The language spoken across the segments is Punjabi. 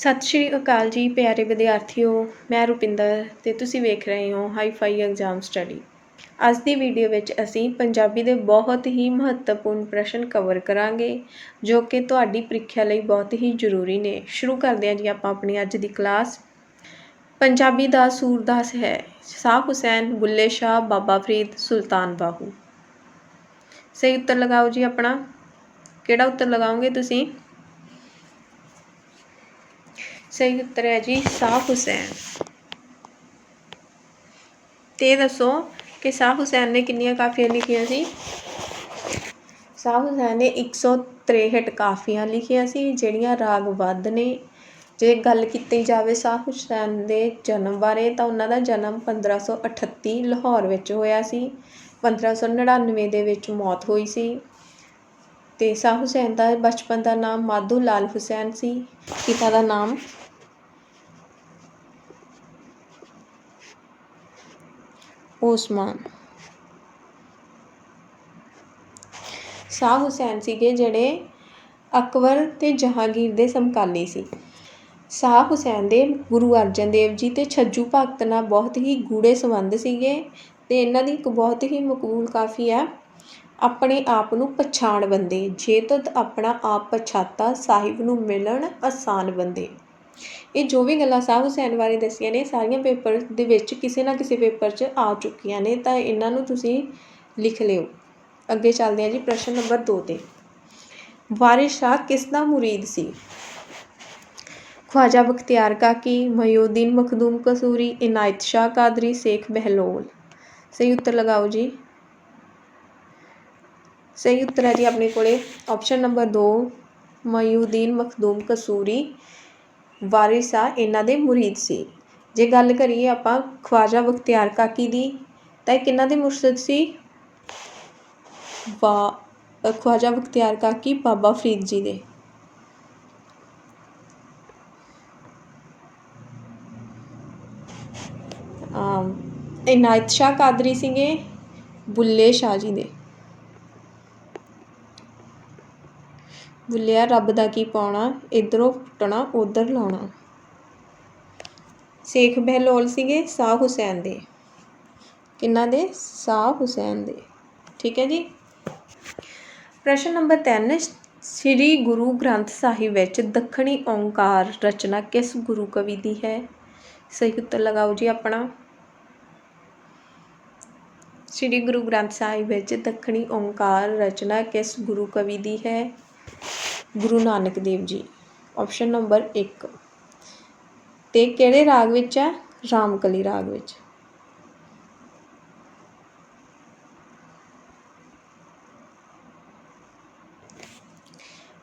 ਸਤਿ ਸ਼੍ਰੀ ਅਕਾਲ ਜੀ, ਪਿਆਰੇ ਵਿਦਿਆਰਥੀਓ, ਮੈਂ ਰੁਪਿੰਦਰ ਤੇ ਤੁਸੀਂ ਵੇਖ ਰਹੇ ਹੋ ਹਾਈਫਾਈ ਐਗਜ਼ਾਮ ਸਟੱਡੀ ਅੱਜ ਦੀ ਵੀਡੀਓ ਵਿੱਚ ਅਸੀਂ ਪੰਜਾਬੀ ਦੇ ਬਹੁਤ ਹੀ ਮਹੱਤਵਪੂਰਨ ਪ੍ਰਸ਼ਨ ਕਵਰ ਕਰਾਂਗੇ, ਜੋ ਕਿ ਤੁਹਾਡੀ ਪ੍ਰੀਖਿਆ ਲਈ ਬਹੁਤ ਹੀ ਜ਼ਰੂਰੀ ਨੇ। ਸ਼ੁਰੂ ਕਰਦੇ ਹਾਂ ਜੀ ਆਪਾਂ ਆਪਣੀ ਅੱਜ ਦੀ ਕਲਾਸ ਪੰਜਾਬੀ ਦਾ ਸੂਰਦਾਸ ਹੈ ਸ਼ਾਹ ਹੁਸੈਨ, ਬੁੱਲੇ ਸ਼ਾਹ, ਬਾਬਾ ਫਰੀਦ, ਸੁਲਤਾਨ ਬਾਹੂ। ਸਹੀ ਉੱਤਰ ਲਗਾਓ ਜੀ ਆਪਣਾ। ਕਿਹੜਾ ਉੱਤਰ ਲਗਾਓਗੇ ਤੁਸੀਂ? ਸਹੀ ਉੱਤਰ ਹੈ ਜੀ, ਸ਼ਾਹ ਹੁਸੈਨ। ਤੇ ਦੱਸੋ ਕਿ ਸ਼ਾਹ ਹੁਸੈਨ ਨੇ ਕਿੰਨੀਆਂ ਕਾਫੀਆਂ ਲਿਖੀਆਂ ਸੀ? ਸ਼ਾਹ ਹੁਸੈਨ ਨੇ 163 ਕਾਫੀਆਂ ਲਿਖੀਆਂ ਸੀ, ਜਿਹੜੀਆਂ ਰਾਗ ਵੱਧ ਨੇ। ਜੇ ਗੱਲ ਕੀਤੀ ਜਾਵੇ ਸ਼ਾਹ ਹੁਸੈਨ ਦੇ ਜਨਮ ਬਾਰੇ, ਤਾਂ ਉਹਨਾਂ ਦਾ ਜਨਮ 1538 ਲਾਹੌਰ ਵਿੱਚ ਹੋਇਆ ਸੀ। 1599 ਦੇ ਵਿੱਚ ਮੌਤ ਹੋਈ ਸੀ। ਤੇ ਸ਼ਾਹ ਹੁਸੈਨ ਦਾ ਬਚਪਨ ਦਾ ਨਾਮ ਮਾਧੂ ਲਾਲ ਹੁਸੈਨ ਸੀ। ਪਿਤਾ ਦਾ ਨਾਮ ਓਸਮਾਨ ਸ਼ਾਹ ਹੁਸੈਨ ਸੀਗੇ ਜਿਹੜੇ ਅਕਬਰ ਤੇ ਜਹਾਂਗੀਰ ਦੇ ਸਮਕਾਲੀ ਸੀ। ਸ਼ਾਹ ਹੁਸੈਨ ਦੇ ਗੁਰੂ ਅਰਜਨ ਦੇਵ ਜੀ ਤੇ ਛੱਜੂ ਭਗਤ ਨਾਲ ਬਹੁਤ ਹੀ ਗੂੜੇ ਸੰਬੰਧ ਸੀਗੇ ਤੇ ਇਹਨਾਂ ਦੀ ਇੱਕ ਬਹੁਤ ਹੀ ਮਕਬੂਲ ਕਾਫੀ ਹੈ, ਆਪਣੇ ਆਪ ਨੂੰ ਪਛਾਣ ਬੰਦੇ, ਜੇ ਤਦ ਆਪਣਾ ਆਪ ਪਛਾਤਾ, ਸਾਹਿਬ ਨੂੰ ਮਿਲਣ ਆਸਾਨ ਬੰਦੇ। ਇਹ ਜੋ ਵੀ ਗੱਲਾਂ ਸ਼ਾਹ ਹੁਸੈਨ ਬਾਰੇ ਦੱਸੀਆਂ ਨੇ ਸਾਰੀਆਂ ਪੇਪਰ ਦੇ ਵਿੱਚ ਕਿਸੇ ਨਾ ਕਿਸੇ ਪੇਪਰ 'ਚ ਆ ਚੁੱਕੀਆਂ ਨੇ ਤਾਂ ਇਹਨਾਂ ਨੂੰ ਤੁਸੀਂ ਲਿਖ ਲਿਓ ਅੱਗੇ ਚੱਲਦੇ ਹਾਂ ਜੀ ਪ੍ਰਸ਼ਨ ਨੰਬਰ 2 ਤੇ ਵਾਰਿਸ ਸ਼ਾਹ ਕਿਸ ਦਾ ਮੁਰੀਦ ਸੀ ख्वाजा बख्तियार काकी मयूद्दीन मखदूम कसूरी इनायत शाह कादरी शेख बहलोल सही उत्तर लगाओ जी ਸਹੀ ਉੱਤਰ ਹੈ ਜੀ ਆਪਣੇ ਕੋਲੇ ਆਪਸ਼ਨ ਨੰਬਰ 2 ਮਯੂਦੀਨ ਮਖਦੂਮ ਕਸੂਰੀ ਵਾਰਿਸ ਆ, ਇਹਨਾਂ ਦੇ ਮੁਰੀਦ ਸੀ। ਜੇ ਗੱਲ ਕਰੀਏ ਆਪਾਂ ਖਵਾਜਾ ਬਖਤਿਆਰ ਕਾਕੀ ਦੀ, ਤਾਂ ਇਹ ਕਿਹਨਾਂ ਦੇ ਮੁਰਸ਼ਿਦ ਸੀ। ਵਾ ਖਵਾਜਾ ਬਖਤਿਆਰ ਕਾਕੀ ਬਾਬਾ ਫਰੀਦ ਜੀ ਦੇ। ਇਨਾਇਤ ਸ਼ਾਹ ਕਾਦਰੀ ਸਿੰਘੇ ਬੁੱਲੇ ਸ਼ਾਹ ਜੀ ਦੇ। ਬੁੱਲਿਆ, ਰੱਬ ਦਾ ਕੀ ਪਾਉਣਾ, ਇਧਰੋਂ ਪੁੱਟਣਾ ਉਧਰ ਲਾਉਣਾ। ਸ਼ੇਖ ਬਹਿਲੋਲ ਸੀਗੇ ਸ਼ਾਹ ਹੁਸੈਨ ਦੇ। ਕਿੰਨਾ ਦੇ? ਸ਼ਾਹ ਹੁਸੈਨ ਦੇ। ਠੀਕ ਹੈ ਜੀ? ਪ੍ਰਸ਼ਨ ਨੰਬਰ 3 ਸ੍ਰੀ ਗੁਰੂ ਗ੍ਰੰਥ ਸਾਹਿਬ ਵਿੱਚ ਦੱਖਣੀ ਓੰਕਾਰ ਰਚਨਾ ਕਿਸ ਗੁਰੂ ਕਵੀ ਦੀ ਹੈ? ਸਹੀ ਉੱਤਰ ਲਗਾਓ ਜੀ ਆਪਣਾ। ਸ੍ਰੀ ਗੁਰੂ ਗ੍ਰੰਥ ਸਾਹਿਬ ਵਿੱਚ ਦੱਖਣੀ ਓੰਕਾਰ ਰਚਨਾ ਕਿਸ ਗੁਰੂ ਕਵੀ ਦੀ ਹੈ? ਗੁਰੂ ਨਾਨਕ ਦੇਵ ਜੀ। ਆਪਸ਼ਨ ਨੰਬਰ 1 ਤੇ ਕਿਹੜੇ ਰਾਗ ਵਿੱਚ ਹੈ? ਰਾਮਕਲੀ ਰਾਗ ਵਿੱਚ।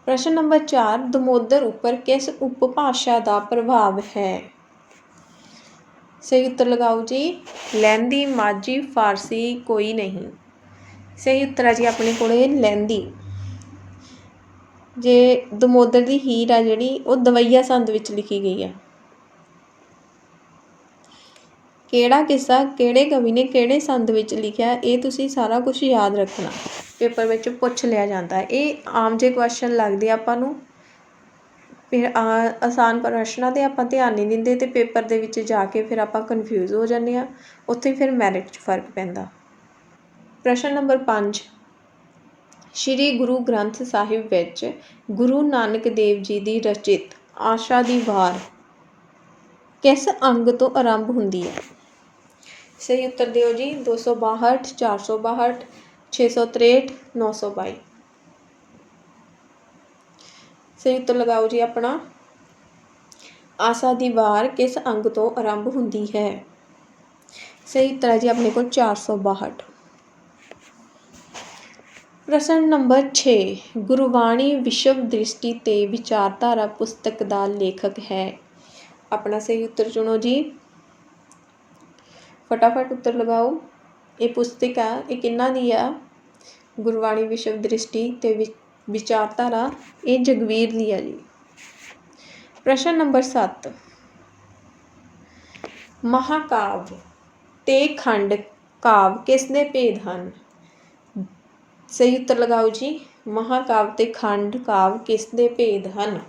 ਪ੍ਰਸ਼ਨ ਨੰਬਰ 4 ਦਮੋਦਰ ਉੱਪਰ ਕਿਸ ਉਪਭਾਸ਼ਾ ਦਾ ਪ੍ਰਭਾਵ ਹੈ? ਸਹੀ ਉੱਤਰ ਲਗਾਓ ਜੀ। ਲਹਿੰਦੀ ਮਾਝੀ, ਫਾਰਸੀ ਕੋਈ ਨਹੀਂ। ਸਹੀ ਉੱਤਰ ਹੈ ਜੀ ਆਪਣੇ ਕੋਲੇ ਲਹਿੰਦੀ ਜੇ ਦਮੋਦਰ ਦੀ ਹੀਰ ਆ ਜਿਹੜੀ, ਉਹ ਦਵਈਆ ਸੰਦ ਵਿੱਚ ਲਿਖੀ ਗਈ ਹੈ ਕਿਹੜਾ ਕਿੱਸਾ, ਕਿਹੜੇ ਕਵੀ ਨੇ ਕਿਹੜੇ ਸੰਦ ਵਿੱਚ ਲਿਖਿਆ, ਇਹ ਤੁਸੀਂ ਸਾਰਾ ਕੁਝ ਯਾਦ ਰੱਖਣਾ। ਪੇਪਰ ਵਿੱਚ ਪੁੱਛ ਲਿਆ ਜਾਂਦਾ ਇਹ ਆਮ ਜੇ ਕੁਐਸਚਨ ਲੱਗਦੇ ਆਪਾਂ ਨੂੰ, ਫਿਰ ਆਸਾਨ ਪ੍ਰਸ਼ਨਾਂ ਤੇ ਆਪਾਂ ਧਿਆਨ ਨਹੀਂ ਦਿੰਦੇ ਤੇ ਪੇਪਰ ਦੇ ਵਿੱਚ ਜਾ ਕੇ ਫਿਰ ਆਪਾਂ ਕਨਫਿਊਜ਼ ਹੋ ਜਾਂਦੇ ਆ। ਉੱਥੇ ਫਿਰ ਮੈਰਿਟ 'ਚ ਫ਼ਰਕ ਪੈਂਦਾ। ਪ੍ਰਸ਼ਨ ਨੰਬਰ 5 ਸ਼੍ਰੀ ਗੁਰੂ ਗ੍ਰੰਥ ਸਾਹਿਬ ਵਿੱਚ ਗੁਰੂ ਨਾਨਕ ਦੇਵ ਜੀ ਦੀ ਰਚਿਤ ਆਸ਼ਾ ਦੀ ਵਾਰ ਕਿਸ ਅੰਗ ਤੋਂ ਆਰੰਭ ਹੁੰਦੀ ਹੈ? ਸਹੀ ਉੱਤਰ ਦਿਓ ਜੀ 262 462 663 922 ਸਹੀ ਉੱਤਰ ਲਗਾਓ ਜੀ ਆਪਣਾ। ਆਸਾ ਦੀ ਵਾਰ ਕਿਸ ਅੰਗ ਤੋਂ ਆਰੰਭ ਹੁੰਦੀ ਹੈ? ਸਹੀ ਉੱਤਰ ਹੈ ਜੀ ਆਪਣੇ ਕੋਲ 462 ਪ੍ਰਸ਼ਨ ਨੰਬਰ ਛੇ, ਗੁਰਬਾਣੀ ਵਿਸ਼ਵ ਦ੍ਰਿਸ਼ਟੀ ਤੇ ਵਿਚਾਰਧਾਰਾ ਪੁਸਤਕ ਦਾ ਲੇਖਕ ਹੈ। ਆਪਣਾ ਸਹੀ ਉੱਤਰ ਚੁਣੋ ਜੀ। ਫਟਾਫਟ ਉੱਤਰ ਲਗਾਓ। ਇਹ ਪੁਸਤਕ ਆ, ਇਹ ਕਿੰਨਾ ਦੀ ਆ? ਗੁਰਬਾਣੀ ਵਿਸ਼ਵ ਦ੍ਰਿਸ਼ਟੀ ਤੇ ਵਿਚਾਰਧਾਰਾ, ਇਹ ਜਗਵੀਰ ਦੀ ਆ ਜੀ। ਪ੍ਰਸ਼ਨ ਨੰਬਰ 7 ਮਹਾਕਾਵ ਤੇ ਖੰਡ ਕਾਵ ਕਿਸ ਦੇ ਭੇਦ ਹਨ? ਸਹੀ ਉੱਤਰ ਲਗਾਓ ਜੀ। ਮਹਾਕਾਵ ਤੇ ਖੰਡ ਕਾਵ ਕਿਸ ਦੇ ਭੇਦ ਹਨ?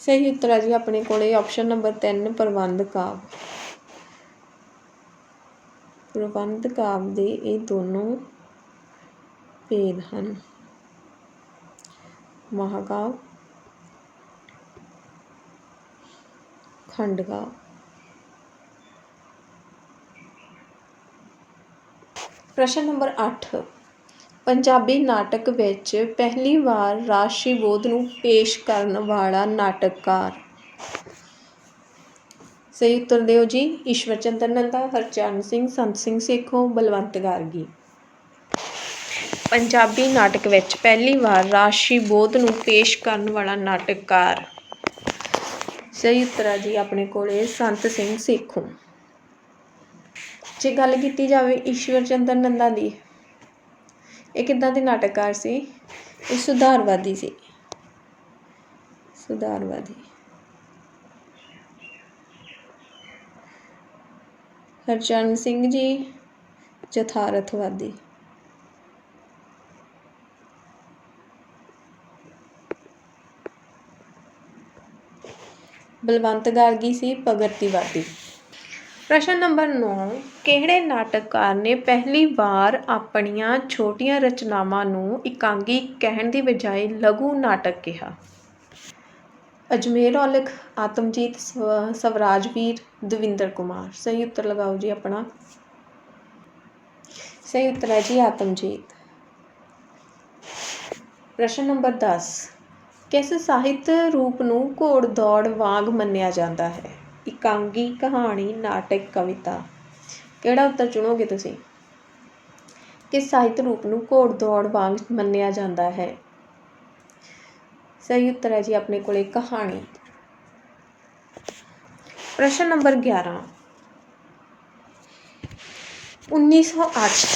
ਸਹੀ ਉੱਤਰ ਹੈ ਜੀ ਆਪਣੇ ਕੋਲੇ ਆਪਸ਼ਨ ਨੰਬਰ 3 ਪ੍ਰਬੰਧ ਕਾਵ। ਪ੍ਰਬੰਧ ਕਾਵ ਦੇ ਇਹ ਦੋਨੋਂ ਭੇਦ ਹਨ। ਮਹਾਕਾਵ ਖੰਡਕਾਵ ਪ੍ਰਸ਼ਨ ਨੰਬਰ 8 ਪੰਜਾਬੀ ਨਾਟਕ ਵਿੱਚ ਪਹਿਲੀ ਵਾਰ ਰਾਸ਼ੀ ਬੋਧ ਨੂੰ ਪੇਸ਼ ਕਰਨ ਵਾਲਾ ਨਾਟਕਕਾਰ। ਸਹੀ ਉੱਤਰ ਦਿਓ ਜੀ, ਈਸ਼ਵਰ ਚੰਦਰ ਨੰਦਾ, ਹਰਚਰਨ ਸਿੰਘ, ਸੰਤ ਸਿੰਘ ਸੇਖੋਂ, ਬਲਵੰਤ ਗਾਰਗੀ। ਪੰਜਾਬੀ ਨਾਟਕ ਵਿੱਚ ਪਹਿਲੀ ਵਾਰ ਰਾਸ਼ੀ ਬੋਧ ਨੂੰ ਪੇਸ਼ ਕਰਨ ਵਾਲਾ ਨਾਟਕਕਾਰ। ਸਹੀ ਉੱਤਰ ਹੈ ਜੀ, ਆਪਣੇ ਕੋਲੇ ਸੰਤ ਸਿੰਘ ਸੇਖੋਂ। ਜੇ ਗੱਲ ਕੀਤੀ ਜਾਵੇ ਈਸ਼ਵਰ ਚੰਦਰ ਨੰਦਾ ਦੀ, ਇਹ ਕਿੱਦਾਂ ਦੇ ਨਾਟਕਕਾਰ ਸੀ? ਇਹ ਸੁਧਾਰਵਾਦੀ ਸੀ। ਸੁਧਾਰਵਾਦੀ। ਹਰਚਰਨ ਸਿੰਘ ਜੀ, ਯਥਾਰਥਵਾਦੀ। ਬਲਵੰਤ ਗਾਰਗੀ ਸੀ ਪ੍ਰਗਤੀਵਾਦੀ ਪ੍ਰਸ਼ਨ ਨੰਬਰ 9 ਕਿਹੜੇ ਨਾਟਕਕਾਰ ਨੇ ਪਹਿਲੀ ਵਾਰ ਆਪਣੀਆਂ ਛੋਟੀਆਂ ਰਚਨਾਵਾਂ ਨੂੰ ਇਕਾਂਗੀ ਕਹਿਣ ਦੀ ਬਜਾਏ ਲਘੂ ਨਾਟਕ ਕਿਹਾ? ਅਜਮੇਰ ਔਲਖ, ਆਤਮਜੀਤ ਸਵ- ਸਵਰਾਜਵੀਰ, ਦਵਿੰਦਰ ਕੁਮਾਰ। ਸਹੀ ਉੱਤਰ ਲਗਾਓ ਜੀ ਆਪਣਾ। ਸਹੀ ਉੱਤਰ ਹੈ ਜੀ ਆਤਮਜੀਤ। ਪ੍ਰਸ਼ਨ ਨੰਬਰ 10 ਕਿਸ ਸਾਹਿਤ ਰੂਪ ਨੂੰ ਘੋੜ ਦੌੜ ਵਾਂਗ ਮੰਨਿਆ ਜਾਂਦਾ ਹੈ? ਇਕਾਂਗੀ ਕਹਾਣੀ, ਨਾਟਕ, ਕਵਿਤਾ। ਕਿਹੜਾ ਉੱਤਰ ਚੁਣੋਗੇ ਤੁਸੀਂ? ਕਿਸ ਸਾਹਿਤ ਰੂਪ ਨੂੰ ਘੋੜ ਦੌੜ ਵਾਂਗ ਮੰਨਿਆ ਜਾਂਦਾ ਹੈ। ਸਹੀ ਉੱਤਰ ਹੈ ਜੀ ਆਪਣੇ ਕੋਲੇ ਕਹਾਣੀ। ਪ੍ਰਸ਼ਨ ਨੰਬਰ 11 1908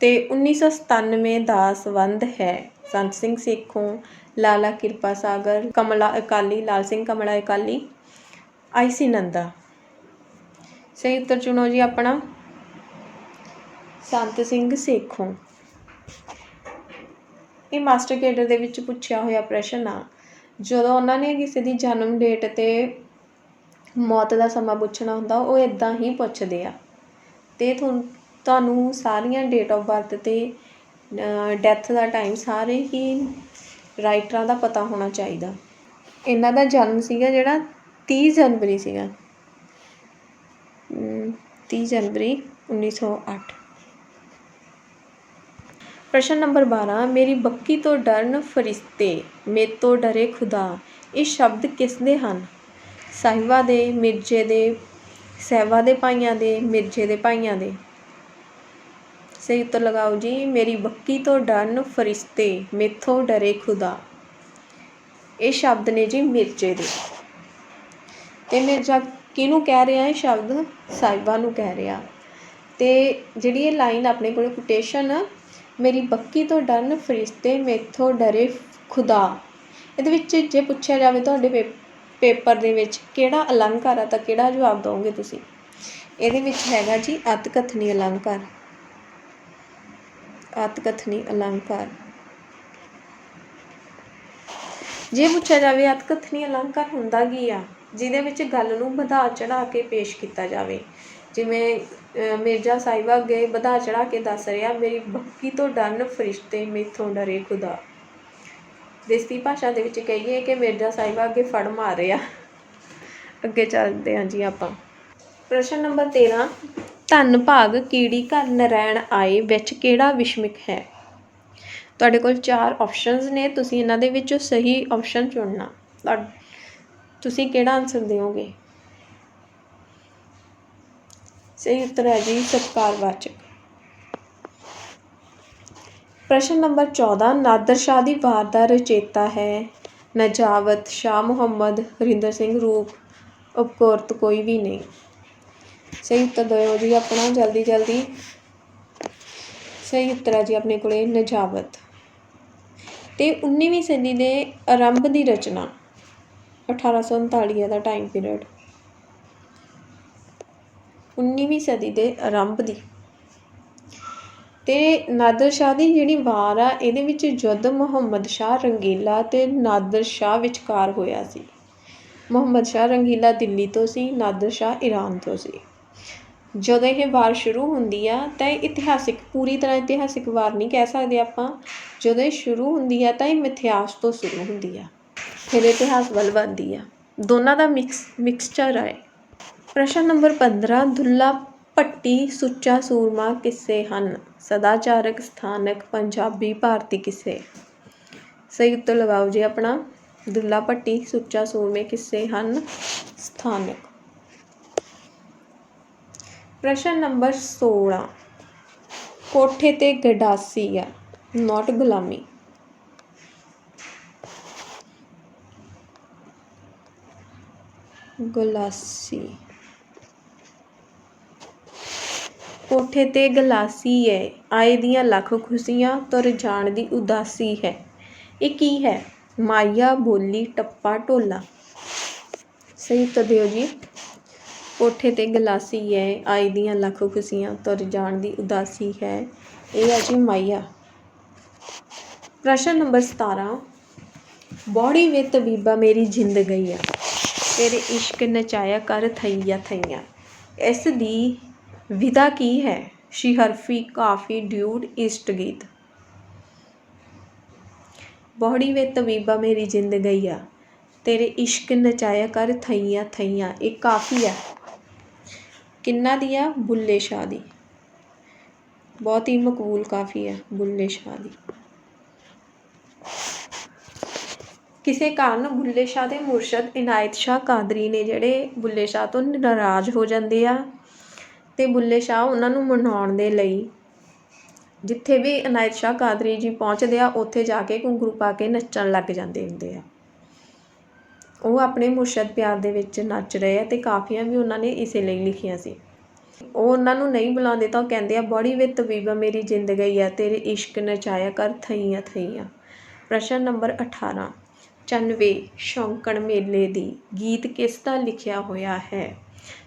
ਤੇ 1997 ਦਾ ਸੰਬੰਧ ਹੈ ਸੰਤ ਸਿੰਘ ਸੇਖੋਂ, ਲਾਲਾ ਕਿਰਪਾ ਸਾਗਰ, ਕਮਲਾ ਅਕਾਲੀ, ਲਾਲ ਸਿੰਘ ਕਮਲਾ ਅਕਾਲੀ। ਆਈ ਸੀ ਨੰਦਾ। ਸਹੀ ਉੱਤਰ ਚੁਣੋ ਜੀ ਆਪਣਾ। ਸੰਤ ਸਿੰਘ ਸੇਖੋਂ। ਇਹ ਮਾਸਟਰ ਕੇਡਰ ਦੇ ਵਿੱਚ ਪੁੱਛਿਆ ਹੋਇਆ ਪ੍ਰਸ਼ਨ ਆ, ਜਦੋਂ ਉਹਨਾਂ ਨੇ ਕਿਸੇ ਦੀ ਜਨਮ ਡੇਟ ਤੇ ਮੌਤ ਦਾ ਸਮਾਂ ਪੁੱਛਣਾ ਹੁੰਦਾ, ਉਹ ਇਦਾਂ ਹੀ ਪੁੱਛਦੇ ਆ। ਤੇ ਤੁਹਾਨੂੰ ਤੁਹਾਨੂੰ ਸਾਰੀਆਂ ਡੇਟ ਆਫ ਬਰਥ ਤੇ ਡੈਥ ਦਾ ਟਾਈਮ ਸਾਰੇ ਹੀ ਰਾਈਟਰਾਂ ਦਾ ਪਤਾ ਹੋਣਾ ਚਾਹੀਦਾ। ਇਹਨਾਂ ਦਾ ਜਨਮ ਸੀਗਾ ਜਿਹੜਾ 30 ਜਨਵਰੀ ਸੀਗਾ। ਅਮ, 30 ਜਨਵਰੀ 1908 ਪ੍ਰਸ਼ਨ ਨੰਬਰ 12 ਮੇਰੀ ਬੱਕੀ ਤੋਂ ਡਰਨ ਫਰਿਸ਼ਤੇ ਮੇਤੋਂ ਡਰੇ ਖੁਦਾ ਇਹ ਸ਼ਬਦ ਕਿਸ ਦੇ ਹਨ? ਸਾਹਿਬਾ ਦੇ ਮਿਰਜ਼ੇ ਦੇ ਸਹਿਬਾ ਦੇ ਭਾਈਆਂ ਦੇ ਮਿਰਜ਼ੇ ਦੇ ਭਾਈਆਂ ਦੇ। ਸਹੀ ਉੱਤਰ ਲਗਾਓ ਜੀ ਮੇਰੀ ਬੱਕੀ ਤੋਂ ਡਰਨ ਫਰਿਸ਼ਤੇ ਮੇਥੋਂ ਡਰੇ ਖੁਦਾ। ਇਹ ਸ਼ਬਦ ਨੇ ਜੀ ਮਿਰਜ਼ੇ ਦੇ। ਤੇ ਮਿਰਜ਼ਾ ਕਿਹਨੂੰ ਕਹਿ ਰਿਹਾ ਇਹ ਸ਼ਬਦ? ਸਾਹਿਬਾਂ ਨੂੰ ਕਹਿ ਰਿਹਾ। ਅਤੇ ਜਿਹੜੀ ਇਹ ਲਾਈਨ ਆਪਣੇ ਕੋਲ ਕੋਟੇਸ਼ਨ ਮੇਰੀ ਬੱਕੀ ਤੋਂ ਡਰਨ ਫਰਿਸ਼ਤੇ ਮੇਥੋਂ ਡਰੇ ਖੁਦਾ। ਇਹਦੇ ਵਿੱਚ ਜੇ ਪੁੱਛਿਆ ਜਾਵੇ ਤੁਹਾਡੇ ਪੇ- ਪੇਪਰ ਦੇ ਵਿੱਚ ਕਿਹੜਾ ਅਲੰਕਾਰ ਆ ਤਾਂ ਕਿਹੜਾ ਜਵਾਬ ਦਿਓਗੇ ਤੁਸੀਂ? ਇਹਦੇ ਵਿੱਚ ਹੈਗਾ ਜੀ ਅਤਕਥਨੀ ਅਲੰਕਾਰ। ਅਤਕਥਨੀ ਅਲੰਕਾਰ। ਜੇ ਪੁੱਛਿਆ ਜਾਵੇ ਅਤਕਥਨੀ ਅਲੰਕਾਰ ਹੁੰਦਾ ਕੀ ਆ ਜਿਹਦੇ ਵਿੱਚ ਗੱਲ ਨੂੰ ਵਧਾ ਚੜਾ ਕੇ ਪੇਸ਼ ਕੀਤਾ ਜਾਵੇ। ਜਿਵੇਂ ਮਿਰਜ਼ਾ ਸਾਹਿਬਾ ਅੱਗੇ ਵਧਾ ਚੜਾ ਕੇ ਦੱਸ ਰਿਹਾ, ਮੇਰੀ ਬੱਕੀ ਤੋਂ ਡਰਨ ਫਰਿਸ਼ਤੇ ਮੇਥੋਂ ਡਰੇ ਖੁਦਾ। ਦੇਸੀ ਭਾਸ਼ਾ ਦੇ ਵਿੱਚ ਕਹੀਏ ਕਿ ਮਿਰਜ਼ਾ ਸਾਹਿਬਾ ਅੱਗੇ ਫੜ ਮਾਰ ਰਿਹਾ। ਅੱਗੇ ਚੱਲਦੇ ਹਾਂ ਜੀ ਆਪਾਂ। ਪ੍ਰਸ਼ਨ ਨੰਬਰ 13 ਧੰਨ ਭਾਗ ਕੀੜੀ ਘਰ ਨਰੈਣ ਆਏ, ਵਿੱਚ ਕਿਹੜਾ ਵਿਸ਼ਮਿਕ ਹੈ? ਤੁਹਾਡੇ ਕੋਲ ਚਾਰ ਆਪਸ਼ਨਸ ਨੇ, ਤੁਸੀਂ ਇਹਨਾਂ ਦੇ ਵਿੱਚੋਂ ਸਹੀ ਆਪਸ਼ਨ ਚੁਣਨਾ। ਤੁਹਾ- ਤੁਸੀਂ ਕਿਹੜਾ ਆਨਸਰ ਦਿਓਗੇ? ਸਹੀ ਉੱਤਰ ਹੈ ਜੀ ਸਤਿਕਾਰਵਾਚਕ ਪ੍ਰਸ਼ਨ ਨੰਬਰ 14 ਨਾਦਰ ਸ਼ਾਹ ਦੀ ਵਾਰ ਦਾ ਰਚੇਤਾ ਹੈ। ਨਜਾਵਤ ਸ਼ਾਹ ਮੁਹੰਮਦ, ਹਰਿੰਦਰ ਸਿੰਘ ਰੂਪ ਉਪਕੋਰਤ ਕੋਈ ਵੀ ਨਹੀਂ। ਸਹੀ ਉੱਤਰ ਦਿਓ ਜੀ ਆਪਣਾ, ਜਲਦੀ ਜਲਦੀ। ਸਹੀ ਉੱਤਰ ਹੈ ਜੀ ਆਪਣੇ ਕੋਲੇ, ਨਜਾਵਤ। ਤੇ 19ਵੀਂ ਸਦੀ ਦੇ ਆਰੰਭ ਦੀ ਰਚਨਾ। 1839 ਦਾ ਟਾਈਮ ਪੀਰੀਅਡ 19ਵੀਂ ਸਦੀ ਦੇ ਆਰੰਭ ਦੀ। ਤੇ ਨਾਦਰ ਸ਼ਾਹ ਦੀ ਜਿਹੜੀ ਵਾਰ ਆ, ਇਹਦੇ ਵਿੱਚ ਯੁੱਧ ਮੁਹੰਮਦ ਸ਼ਾਹ ਰੰਗੀਲਾ ਤੇ ਨਾਦਰ ਸ਼ਾਹ ਵਿਚਕਾਰ ਹੋਇਆ ਸੀ। ਮੁਹੰਮਦ ਸ਼ਾਹ ਰੰਗੀਲਾ ਦਿੱਲੀ ਤੋਂ ਸੀ, ਨਾਦਰ ਸ਼ਾਹ ਈਰਾਨ ਤੋਂ ਸੀ। ਜਦੋਂ ਇਹ ਵਾਰ ਸ਼ੁਰੂ ਹੁੰਦੀ ਆ, ਤਾਂ ਇਹ ਇਤਿਹਾਸਿਕ, ਪੂਰੀ ਤਰ੍ਹਾਂ ਇਤਿਹਾਸਿਕ ਵਾਰ ਨਹੀਂ ਕਹਿ ਸਕਦੇ ਆਪਾਂ। ਜਦੋਂ ਇਹ ਸ਼ੁਰੂ ਹੁੰਦੀ ਆ, ਤਾਂ ਇਹ ਮਿਥਿਹਾਸ ਤੋਂ ਸ਼ੁਰੂ ਹੁੰਦੀ ਆ। ਫਿਰ ਇਤਿਹਾਸ ਵੱਲ ਵੱਧਦੀ ਆ। ਦੋਨਾਂ ਦਾ ਮਿਕਸ ਮਿਕਸਚਰ ਹੈ ਪ੍ਰਸ਼ਨ ਨੰਬਰ 15 ਦੁੱਲਾ, ਭੱਟੀ, ਸੁੱਚਾ, ਸੂਰਮਾ ਕਿੱਸੇ ਹਨ? ਸਦਾਚਾਰਕ, ਸਥਾਨਕ, ਪੰਜਾਬੀ, ਭਾਰਤੀ ਕਿੱਸੇ? ਸਹੀ ਉੱਤਰ ਲਗਾਓ ਜੀ ਆਪਣਾ। ਦੁੱਲਾ, ਭੱਟੀ, ਸੁੱਚਾ, ਸੂਰਮੇ ਕਿੱਸੇ ਹਨ? ਸਥਾਨਕ। ਪ੍ਰਸ਼ਨ ਨੰਬਰ 16 ਕੋਠੇ ਤੇ ਗਡਾਸੀ ਆ ਨੋਟ ਗੁਲਾਮੀ। ਗਲਾਸੀ। ਕੋਠੇ ਤੇ ਗਲਾਸੀ ਹੈ ਆਏ ਦੀਆਂ ਲੱਖ ਖੁਸ਼ੀਆਂ ਤੁਰ ਜਾਣ ਦੀ ਉਦਾਸੀ ਹੈ। ਇਹ ਕੀ ਹੈ? ਮਾਇਆ ਬੋਲੀ ਟੱਪਾ ਢੋਲਾ। ਸਹੀ ਉੱਤਰ ਦਿਓ ਜੀ। ਕੋਠੇ ਤੇ ਗਲਾਸੀ ਹੈ ਆਏ ਦੀਆਂ ਲੱਖ ਖੁਸ਼ੀਆਂ ਤੁਰ ਜਾਣ ਦੀ ਉਦਾਸੀ ਹੈ। ਇਹ ਹੈ ਜੀ ਮਾਇਆ। ਪ੍ਰਸ਼ਨ ਨੰਬਰ 17 ਬੋੜੀ ਵੇ ਤਬੀਬਾ ਮੇਰੀ ਜ਼ਿੰਦਗੀ ਆ। ਤੇਰੇ ਇਸ਼ਕ ਨਚਾਇਆ ਕਰ ਥਈਆ ਥਈਆ ਇਸ ਦੀ ਵਿਦਾ ਕੀ ਹੈ ਸ਼ਿਹਰਫੀ ਕਾਫੀ ਡਿਊਡ ਇਸ਼ਟ ਗੀਤ ਬੋੜੀ ਵੇ ਤਬੀਬਾ ਮੇਰੀ ਜਿੰਦ ਗਈ ਆ ਤੇਰੇ ਇਸ਼ਕ ਨਚਾਇਆ ਕਰ ਥਈਆ ਥਈਆ ਇਹ ਕਾਫੀ ਆ ਕਿੰਨਾ ਦੀ ਆ ਬੁੱਲੇ ਸ਼ਾਹ ਦੀ ਬਹੁਤ ਹੀ ਮਕਬੂਲ ਕਾਫੀ ਆ ਬੁੱਲੇ ਸ਼ਾਹ ਦੀ ਕਿਸੇ ਕਾਰਨ ਬੁੱਲੇ ਸ਼ਾਹ ਦੇ ਮੁਰਸ਼ਦ ਇਨਾਇਤ ਸ਼ਾਹ ਕਾਦਰੀ ਨੇ ਜਿਹੜੇ ਬੁੱਲੇ ਸ਼ਾਹ ਤੋਂ ਨਾਰਾਜ਼ ਹੋ ਜਾਂਦੇ ਆ ਅਤੇ ਬੁੱਲੇ ਸ਼ਾਹ ਉਹਨਾਂ ਨੂੰ ਮਨਾਉਣ ਦੇ ਲਈ ਜਿੱਥੇ ਵੀ ਇਨਾਇਤ ਸ਼ਾਹ ਕਾਦਰੀ ਜੀ ਪਹੁੰਚਦੇ ਆ, ਉੱਥੇ ਜਾ ਕੇ ਘੁੰਗਰੂ ਪਾ ਕੇ ਨੱਚਣ ਲੱਗ ਜਾਂਦੇ ਹੁੰਦੇ ਆ। ਉਹ ਆਪਣੇ ਮੁਰਸ਼ਦ ਪਿਆਰ ਦੇ ਵਿੱਚ ਨੱਚ ਰਹੇ ਆ ਅਤੇ ਕਾਫੀਆਂ ਵੀ ਉਹਨਾਂ ਨੇ ਇਸੇ ਲਈ ਲਿਖੀਆਂ ਸੀ। ਉਹ ਉਹਨਾਂ ਨੂੰ ਨਹੀਂ ਬੁਲਾਉਂਦੇ ਤਾਂ ਉਹ ਕਹਿੰਦੇ ਆ, ਬੜੀ ਵੇ ਤਬੀਬਾ ਮੇਰੀ ਜ਼ਿੰਦਗੀ ਆ, ਤੇਰੇ ਇਸ਼ਕ ਨਚਾਇਆ ਕਰ ਥਈਆਂ ਥਈਆਂ। ਪ੍ਰਸ਼ਨ ਨੰਬਰ 18 ਚੰਨਵੇ ਸ਼ੌਂਕਣ ਮੇਲੇ ਦੀ ਗੀਤ ਕਿਸ ਦਾ ਲਿਖਿਆ ਹੋਇਆ ਹੈ?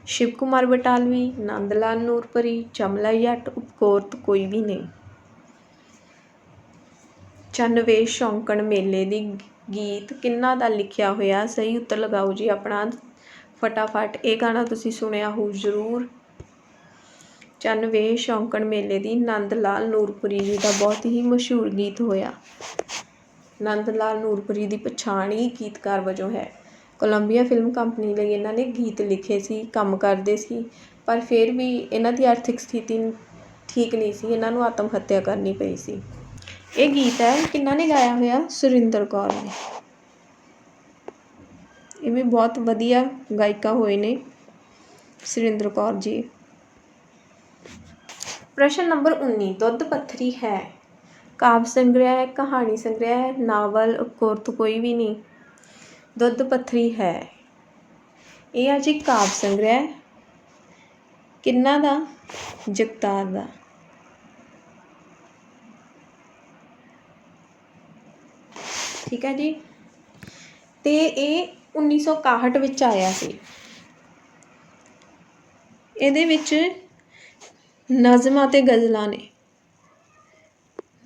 ਸ਼ਿਵ ਕੁਮਾਰ ਬਟਾਲਵੀ ਨੰਦ ਲਾਲ ਨੂਰਪੁਰੀ, ਚਮਲਾ ਜੱਟ ਉਪਕੋਰਤ ਕੋਈ ਵੀ ਨਹੀਂ। ਚੰਨਵੇ ਸ਼ੌਂਕਣ ਮੇਲੇ ਦੀ ਗੀਤ ਕਿੰਨਾ ਦਾ ਲਿਖਿਆ ਹੋਇਆ? ਸਹੀ ਉੱਤਰ ਲਗਾਓ ਜੀ ਆਪਣਾ। ਫਟਾਫਟ ਇਹ ਗਾਣਾ ਤੁਸੀਂ ਸੁਣਿਆ ਹੋ ਜ਼ਰੂਰ। ਚੰਨਵੇ ਸ਼ੌਂਕਣ ਮੇਲੇ ਦੀ ਨੰਦ ਲਾਲ ਨੂਰਪੁਰੀ ਜੀ ਦਾ ਬਹੁਤ ਹੀ ਮਸ਼ਹੂਰ ਗੀਤ ਹੋਇਆ। ਨੰਦ ਲਾਲ ਨੂਰਪੁਰੀ ਦੀ ਪਛਾਣ ਹੀ ਗੀਤਕਾਰ ਵਜੋਂ ਹੈ। ਕੋਲੰਬੀਆ ਫਿਲਮ ਕੰਪਨੀ ਲਈ ਇਹਨਾਂ ਨੇ ਗੀਤ ਲਿਖੇ ਸੀ, ਕੰਮ ਕਰਦੇ ਸੀ, ਪਰ ਫਿਰ ਵੀ ਇਹਨਾਂ ਦੀ ਆਰਥਿਕ ਸਥਿਤੀ ਠੀਕ ਨਹੀਂ ਸੀ, ਇਹਨਾਂ ਨੂੰ ਆਤਮ ਹੱਤਿਆ ਕਰਨੀ ਪਈ ਸੀ। ਇਹ ਗੀਤ ਹੈ ਕਿਹਨਾਂ ਨੇ ਗਾਇਆ ਹੋਇਆ? ਸੁਰਿੰਦਰ ਕੌਰ ਨੇ। ਇਹ ਵੀ ਬਹੁਤ ਵਧੀਆ ਗਾਇਕਾ ਹੋਏ ਨੇ ਸੁਰਿੰਦਰ ਕੌਰ ਜੀ। ਪ੍ਰਸ਼ਨ ਨੰਬਰ 19 ਦੁੱਧ ਪੱਥਰੀ ਹੈ। ਕਾਵਿ ਸੰਗ੍ਰਹਿ ਹੈ, ਕਹਾਣੀ ਸੰਗ੍ਰਹਿ ਹੈ, ਨਾਵਲ ਗੁਰਤ ਕੋਈ ਵੀ ਨਹੀਂ, ਦੁੱਧ ਪੱਥਰੀ ਹੈ। ਇਹ ਆ ਜੀ ਕਾਵਿ ਸੰਗ੍ਰਹਿ ਕਿੰਨਾ ਦਾ? ਜਗਤਾਰ ਦਾ। ਠੀਕ ਹੈ ਜੀ। ਤੇ ਇਹ 1961 ਵਿੱਚ ਆਇਆ ਸੀ। ਇਹਦੇ ਵਿੱਚ ਨਜ਼ਮਾਂ ਤੇ ਗਜ਼ਲਾਂ ਨੇ।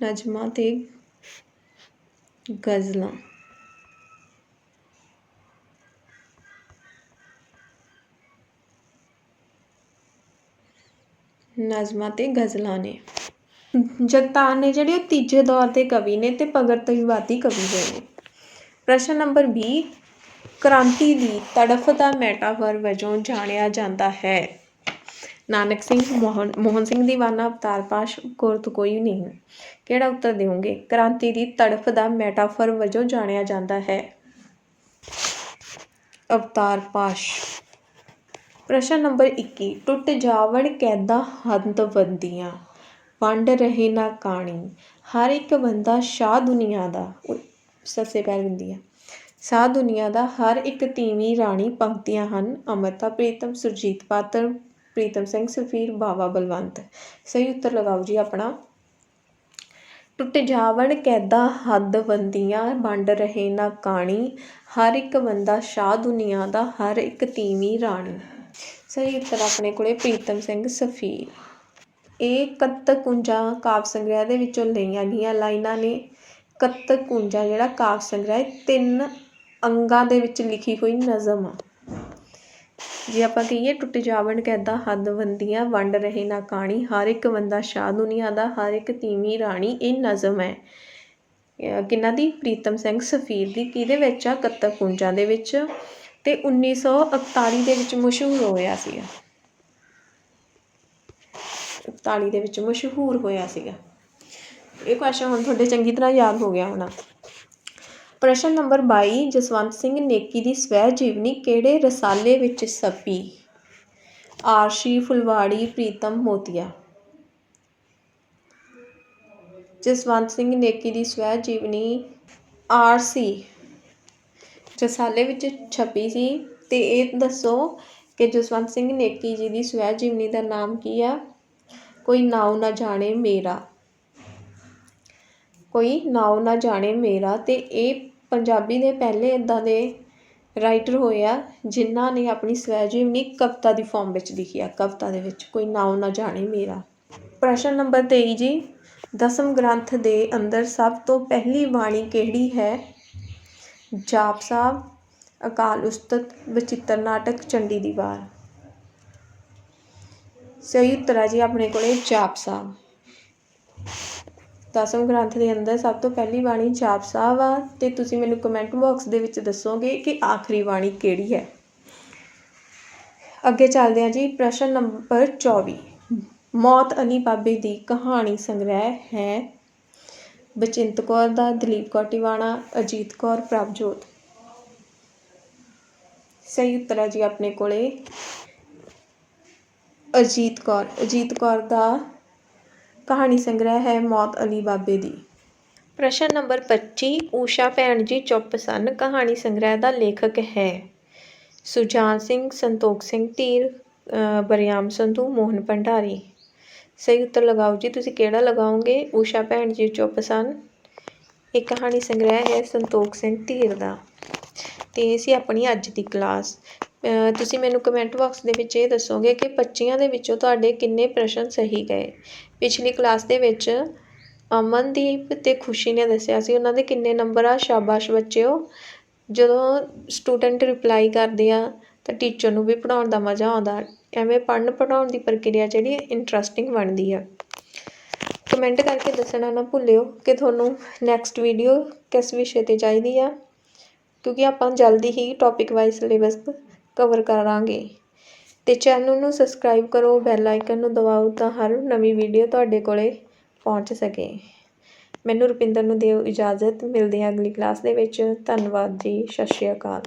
ਨਜ਼ਮਾਂ ਤੇ ਗਜ਼ਲਾਂ। ਨਜ਼ਮਾਂ ਤੇ ਗਜ਼ਲਾਂ ਨੇ। ਜਗਤਾਰ ਨੇ ਜਿਹੜੇ ਉਹ ਤੀਜੇ ਦੌਰ ਦੇ ਕਵੀ ਨੇ ਤੇ ਭਗਤਵਾਦੀ ਕਵੀ ਹੋਏ ਨੇ। ਪ੍ਰਸ਼ਨ ਨੰਬਰ 20 ਕ੍ਰਾਂਤੀ ਦੀ ਤੜਫ ਦਾ ਮੈਟਾਵਰ ਵਜੋਂ ਜਾਣਿਆ ਜਾਂਦਾ ਹੈ। ਨਾਨਕ ਸਿੰਘ ਮੋਹਨ ਮੋਹਨ ਸਿੰਘ ਦੀਵਾਨਾ ਅਵਤਾਰ ਪਾਸ਼ ਗੁਰਤ ਕੋਈ ਨਹੀਂ। ਕਿਹੜਾ ਉੱਤਰ ਦੇਵੋਗੇ? ਕ੍ਰਾਂਤੀ ਦੀ ਤੜਫ ਦਾ ਮੈਟਾਫਰ ਵਜੋਂ ਜਾਣਿਆ ਜਾਂਦਾ ਹੈ। ਅਵਤਾਰ ਪਾਸ਼। ਪ੍ਰਸ਼ਨ ਨੰਬਰ 21 ਟੁੱਟ ਜਾਵਣ ਕੈਦਾ ਹੰਦ ਬੰਦੀਆਂ ਵੰਡ ਰਹੇ ਨਾ ਕਾਣੀ। ਹਰ ਇੱਕ ਬੰਦਾ ਸ਼ਾਹ ਦੁਨੀਆ ਦਾ ਸੱਸੇ ਪੈਰ ਹੁੰਦੀ ਆ ਸ਼ਾਹ ਦੁਨੀਆ ਦਾ ਹਰ ਇੱਕ ਤੀਵੀਂ ਰਾਣੀ ਪੰਕਤੀਆਂ ਹਨ। ਅਮਰਤਾ, ਪ੍ਰੀਤਮ, ਸੁਰਜੀਤ ਪਾਤਰ ਪ੍ਰੀਤਮ ਸਿੰਘ ਸਫੀਰ ਬਾਵਾ ਬਲਵੰਤ। ਸਹੀ ਉੱਤਰ ਲਗਾਓ ਜੀ ਆਪਣਾ। ਟੁੱਟ ਜਾਵਣ ਕੈਦਾ ਹੱਦ ਬੰਦੀਆਂ ਵੰਡ ਰਹੇ ਨਾ ਕਾਣੀ। ਹਰ ਇੱਕ ਬੰਦਾ ਸ਼ਾਹ ਦੁਨੀਆ ਦਾ, ਹਰ ਇੱਕ ਤੀਵੀਂ ਰਾਣੀ। ਸਹੀ ਉੱਤਰ ਆਪਣੇ ਕੋਲੇ ਪ੍ਰੀਤਮ ਸਿੰਘ ਸਫੀਰ ਇਹ ਕੱਤਕ ਕੁੰਜਾ ਕਾਵ ਸੰਗ੍ਰਹਿ ਦੇ ਵਿੱਚੋਂ ਲਈਆਂ ਗਈਆਂ ਲਾਈਨਾਂ ਨੇ। ਕੱਤਕ ਕੁੰਜਾ ਜਿਹੜਾ ਕਾਵ ਸੰਗ੍ਰਹਿ ਤਿੰਨ ਅੰਗਾਂ ਦੇ ਵਿੱਚ ਲਿਖੀ ਹੋਈ ਨਜ਼ਮ ਆ। ਜੇ ਆਪਾਂ ਕਹੀਏ ਟੁੱਟ ਜਾਵਣ ਕੈਦਾ ਹੱਦ ਬੰਦੀਆਂ ਵੰਡ ਰਹੇ ਨਾ ਕਾਣੀ, ਹਰ ਇੱਕ ਬੰਦਾ ਸ਼ਾਹ ਦੁਨੀਆ ਦਾ, ਹਰ ਇੱਕ ਤੀਵੀਂ ਰਾਣੀ ਇਹ ਨਜ਼ਮ ਹੈ। ਅਹ ਕਿਹਨਾਂ ਦੀ? ਪ੍ਰੀਤਮ ਸਿੰਘ ਸਫੀਰ ਦੀ, ਕਿਹਦੇ ਵਿੱਚ ਆ? ਕੱਤਕ ਕੁੰਜਾਂ ਦੇ ਵਿੱਚ। ਤੇ 1941 ਦੇ ਵਿੱਚ ਮਸ਼ਹੂਰ ਹੋਇਆ ਸੀਗਾ। 41 ਦੇ ਵਿੱਚ ਮਸ਼ਹੂਰ ਹੋਇਆ ਸੀਗਾ। ਇਹ ਕੁਐਸਚਨ ਹੁਣ ਤੁਹਾਡੇ ਚੰਗੀ ਤਰ੍ਹਾਂ ਯਾਦ ਹੋ ਗਿਆ ਹੋਣਾ। ਪ੍ਰਸ਼ਨ ਨੰਬਰ ਬਾਈ, ਜਸਵੰਤ ਸਿੰਘ ਨੇਕੀ ਦੀ ਸਵੈ ਜੀਵਨੀ ਕਿਹੜੇ ਰਸਾਲੇ ਵਿੱਚ ਛਪੀ ਆਰਸ਼ੀ ਫੁਲਵਾੜੀ, ਪ੍ਰੀਤਮ ਮੋਤੀਆ। ਜਸਵੰਤ ਸਿੰਘ ਨੇਕੀ ਦੀ ਸਵੈ ਜੀਵਨੀ ਆਰਸੀ ਰਸਾਲੇ ਵਿੱਚ ਛਪੀ ਸੀ ਤੇ ਇਹ ਦੱਸੋ ਕਿ ਜਸਵੰਤ ਸਿੰਘ ਨੇਕੀ ਜੀ ਦੀ ਸਵੈ ਜੀਵਨੀ ਦਾ ਨਾਮ ਕੀ ਆ? ਕੋਈ ਨਾਉ ਨਾ ਜਾਣੇ ਮੇਰਾ। ਕੋਈ ਨਾਉ ਨਾ ਜਾਣੇ ਮੇਰਾ ਅਤੇ ਇਹ ਪੰਜਾਬੀ ਦੇ ਪਹਿਲੇ ਇੱਦਾਂ ਦੇ ਰਾਈਟਰ ਹੋਏ ਆ, ਜਿਨ੍ਹਾਂ ਨੇ ਆਪਣੀ ਸਵੈ ਜੀਵਨੀ ਕਵਿਤਾ ਦੀ ਫੋਮ ਵਿੱਚ ਲਿਖੀ ਆ, ਕਵਿਤਾ ਦੇ ਵਿੱਚ, ਕੋਈ ਨਾਉ ਨਾ ਜਾਣੇ ਮੇਰਾ। ਪ੍ਰਸ਼ਨ ਨੰਬਰ 23 ਜੀ, ਦਸਮ ਗ੍ਰੰਥ ਦੇ ਅੰਦਰ ਸਭ ਤੋਂ ਪਹਿਲੀ ਬਾਣੀ ਕਿਹੜੀ ਹੈ? ਜਾਪ ਸਾਹਿਬ, ਅਕਾਲ ਉਸਤਤ ਬਚਿੱਤਰ ਨਾਟਕ, ਚੰਡੀ ਦੀ ਵਾਰ ਸਹੀ ਉੱਤਰ ਆ ਜੀ ਆਪਣੇ ਕੋਲੇ, ਜਾਪ ਸਾਹਿਬ। ਦਸਮ ਗ੍ਰੰਥ ਦੇ ਅੰਦਰ ਸਭ ਤੋਂ ਪਹਿਲੀ ਬਾਣੀ ਜਾਪ ਸਾਹਿਬ ਆ, ਤੇ ਤੁਸੀਂ ਮੈਨੂੰ ਕਮੈਂਟ ਬਾਕਸ ਦੇ ਵਿੱਚ ਦੱਸੋਗੇ ਕਿ ਆਖਰੀ ਬਾਣੀ ਕਿਹੜੀ ਹੈ। ਅੱਗੇ ਚੱਲਦੇ ਹਾਂ ਜੀ, ਪ੍ਰਸ਼ਨ ਨੰਬਰ 24 ਮੌਤ ਅਲੀ ਬਾਬੇ ਦੀ ਕਹਾਣੀ ਸੰਗ੍ਰਹਿ ਹੈ। ਬਚਿੰਤ ਕੌਰ ਦਾ, ਦਲੀਪ ਕੌਰ ਟਿਵਾਣਾ, ਅਜੀਤ ਕੌਰ, ਪ੍ਰਭਜੋਤ। ਸਹੀ ਉੱਤਰ ਹੈ ਜੀ ਆਪਣੇ ਕੋਲੇ। ਅਜੀਤ ਕੌਰ ਅਜੀਤ ਕੌਰ ਦਾ ਕਹਾਣੀ ਸੰਗ੍ਰਹਿ ਹੈ ਮੌਤ ਅਲੀ ਬਾਬੇ ਦੀ। ਪ੍ਰਸ਼ਨ ਨੰਬਰ 25 ਊਸ਼ਾ ਭੈਣ ਜੀ ਚੁੱਪ ਸਨ, ਕਹਾਣੀ ਸੰਗ੍ਰਹਿ ਦਾ ਲੇਖਕ ਹੈ। ਸੁਜਾਨ ਸਿੰਘ, ਸੰਤੋਖ ਸਿੰਘ, ਧੀਰ ਬਰਿਆਮ ਸੰਧੂ, ਮੋਹਨ ਭੰਡਾਰੀ। ਸਹੀ ਉੱਤਰ ਲਗਾਓ ਜੀ, ਤੁਸੀਂ ਕਿਹੜਾ ਲਗਾਓਗੇ? ਊਸ਼ਾ ਭੈਣ ਜੀ ਚੁੱਪ ਸਨ। ਇਹ ਕਹਾਣੀ ਸੰਗ੍ਰਹਿ ਹੈ ਸੰਤੋਖ ਸਿੰਘ, ਧੀਰ ਦਾ। ਤੇ ਇਹ ਸੀ ਆਪਣੀ ਅੱਜ ਦੀ ਕਲਾਸ। ਤੁਸੀਂ ਮੈਨੂੰ ਕਮੈਂਟ ਬਾਕਸ ਦੇ ਵਿੱਚ ਇਹ ਦੱਸੋਗੇ ਕਿ 25 ਦੇ ਵਿੱਚੋਂ ਤੁਹਾਡੇ ਕਿੰਨੇ ਪ੍ਰਸ਼ਨ ਸਹੀ ਗਏ? ਪਿਛਲੀ ਕਲਾਸ ਦੇ ਵਿੱਚ ਅਮਨਦੀਪ ਅਤੇ ਖੁਸ਼ੀ ਨੇ ਦੱਸਿਆ ਸੀ ਉਹਨਾਂ ਦੇ ਕਿੰਨੇ ਨੰਬਰ ਆ, ਸ਼ਾਬਾਸ਼ ਬੱਚਿਓ। ਜਦੋਂ ਸਟੂਡੈਂਟ ਰਿਪਲਾਈ ਕਰਦੇ ਆ, ਤਾਂ ਟੀਚਰ ਨੂੰ ਵੀ ਪੜ੍ਹਾਉਣ ਦਾ ਮਜ਼ਾ ਆਉਂਦਾ। ਐਵੇਂ ਪੜ੍ਹਨ ਪੜ੍ਹਾਉਣ ਦੀ ਪ੍ਰਕਿਰਿਆ ਜਿਹੜੀ ਇੰਟਰਸਟਿੰਗ ਬਣਦੀ ਆ। ਕਮੈਂਟ ਕਰਕੇ ਦੱਸਣਾ ਨਾ ਭੁੱਲਿਓ ਕਿ ਤੁਹਾਨੂੰ ਨੈਕਸਟ ਵੀਡੀਓ ਕਿਸ ਵਿਸ਼ੇ ਤੇ ਚਾਹੀਦੀ ਆ, ਕਿਉਂਕਿ ਆਪਾਂ ਜਲਦੀ ਹੀ ਟੌਪਿਕ ਵਾਈਜ਼ ਸਿਲੇਬਸ ਕਵਰ ਕਰਾਂਗੇ। ਅਤੇ ਚੈਨਲ ਨੂੰ ਸਬਸਕ੍ਰਾਈਬ ਕਰੋ ਬੈਲ ਆਈਕਨ ਨੂੰ ਦਬਾਓ ਤਾਂ ਹਰ ਨਵੀਂ ਵੀਡੀਓ ਤੁਹਾਡੇ ਕੋਲੇ ਪਹੁੰਚ ਸਕੇ। ਮੈਨੂੰ ਰੁਪਿੰਦਰ ਨੂੰ ਦਿਓ ਇਜਾਜ਼ਤ, ਮਿਲਦੇ ਹਾਂ ਅਗਲੀ ਕਲਾਸ ਦੇ ਵਿੱਚ। ਧੰਨਵਾਦ ਜੀ, ਸਤਿ ਸ਼੍ਰੀ ਅਕਾਲ।